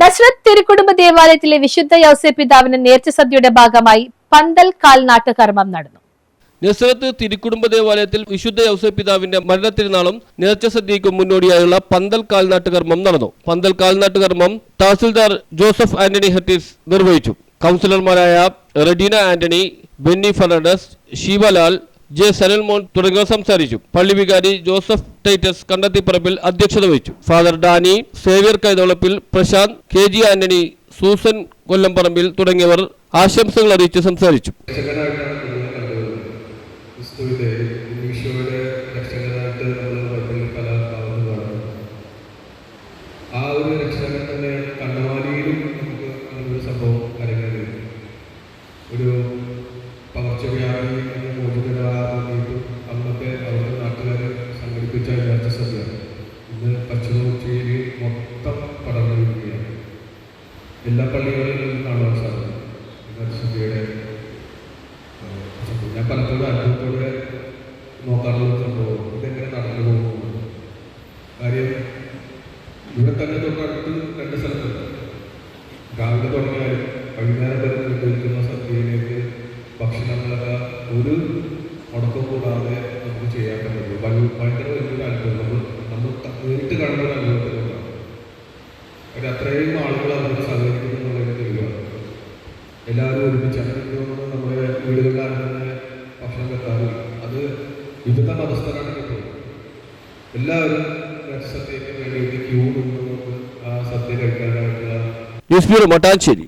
നസ്രത്ത് തിരുക്കുടുംബ ദേവാലയത്തിലെ വിശുദ്ധ യൗസെ പിതാവിന് നേർച്ച സദ്യയുടെ ഭാഗമായി പന്തൽ കാൽനാട്ട് കർമ്മം നടന്നു. നസ്രത്ത് തിരുക്കുടുംബ ദേവാലയത്തിൽ വിശുദ്ധ യൗസെ പിതാവിന്റെ മരണത്തിരുനാളും നേർച്ച സദ്യയ്ക്കും മുന്നോടിയായുള്ള പന്തൽ കാൽനാട്ട് കർമ്മം നടന്നു. പന്തൽ കാൽനാട്ട് കർമ്മം തഹസിൽദാർ ജോസഫ് ആന്റണി ഹെർട്ടിസ് നിർവഹിച്ചു. കൗൺസിലർമാരായ റെഡീന ആന്റണി ബെന്നി ഫെർണാണ്ടസ് ഷീബലാൽ ജെ സനൽമോൻ തുടങ്ങിയവർ സംസാരിച്ചു. പള്ളി വികാരി ജോസഫ് ടൈറ്റസ് കണ്ടത്തിപ്പറമ്പിൽ അധ്യക്ഷത വഹിച്ചു. Father Dani Xavier Kaitholappil Prashanth K G Antony Susan Kollamparambil തുടങ്ങിയവർ ആശംസകൾ അറിയിച്ച് സംസാരിച്ചു. ഒരു രക്ഷകൻ തന്നെയാണ് അങ്ങനൊരു സംഭവം ഒരു പകർച്ചവ്യാധി എന്ന എല്ലാ പള്ളികളിലും കാണാൻ സാധിക്കും. ഞാൻ പലപ്പോഴും അനുഭവത്തോടെ നോക്കാറുള്ള സംഭവം. ഇതെങ്ങനെ നടന്നു പോകുന്നു? കാര്യം ഇവിടെ തന്നെ തൊട്ടടുത്ത് രണ്ട് സ്ഥലത്തുണ്ട്. രാവിലെ തുടങ്ങിയാലും വൈകുന്നേരം വരെ നിർവഹിക്കുന്ന സദ്യയിലേക്ക് ഭക്ഷണങ്ങളൊക്കെ ഒരു മുടക്കം കൂടാതെ നമുക്ക് ചെയ്യാൻ പറ്റുള്ളൂ ഭയങ്കര വലിയൊരു അനുഭവം. നമ്മൾ നേരിട്ട് കാണുന്ന വീടുകളിലാണ് ഭക്ഷണം അത് വിവിധ മതസ്ഥരാണ് കിട്ടുന്നത്. എല്ലാവരും സദ്യയ്ക്ക് വേണ്ടിയിട്ട് ക്യൂ ആ സദ്യ കഴിക്കാനായിട്ടുള്ള ന്യൂസ് ബ്യൂറോ മട്ടാഞ്ചേരി.